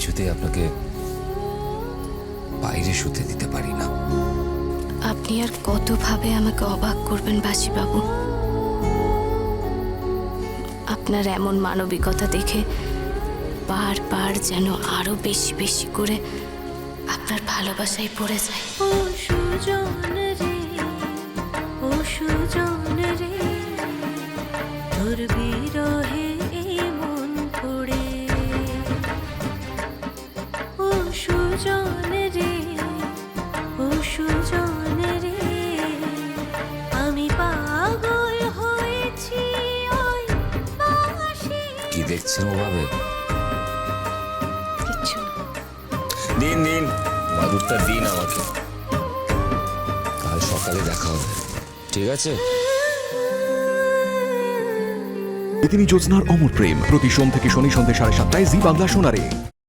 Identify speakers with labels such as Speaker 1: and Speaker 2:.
Speaker 1: কিছুতেই আপনাকে বাইরে শুতে দিতে পারি না।
Speaker 2: আপনি আর কতভাবে আমাকে অবাক করবেন বাসিবাবু? আপনার এমন মানবিকতা দেখে বারবার যেন আরও বেশি বেশি করে আপনার ভালোবাসায় পড়ে যায়।
Speaker 3: ও সুজন রে ও সুজন রে তোর বিরহে সুজন রে ও সুজন রে আমি পাগল হয়েছি ওই বাসি
Speaker 1: কি দেখছেন ওভাবে?
Speaker 2: কিচ্ছু
Speaker 1: দিন দিন মাদুরটা দিন আমাকে। কাল সকালে দেখা হবে। ঠিক আছে?
Speaker 4: তিনি জ্যোৎস্নার অমর প্রেম। প্রতি সোম থেকে শনি সন্ধ্যে সাড়ে সাতটায় জি বাংলা শোনারে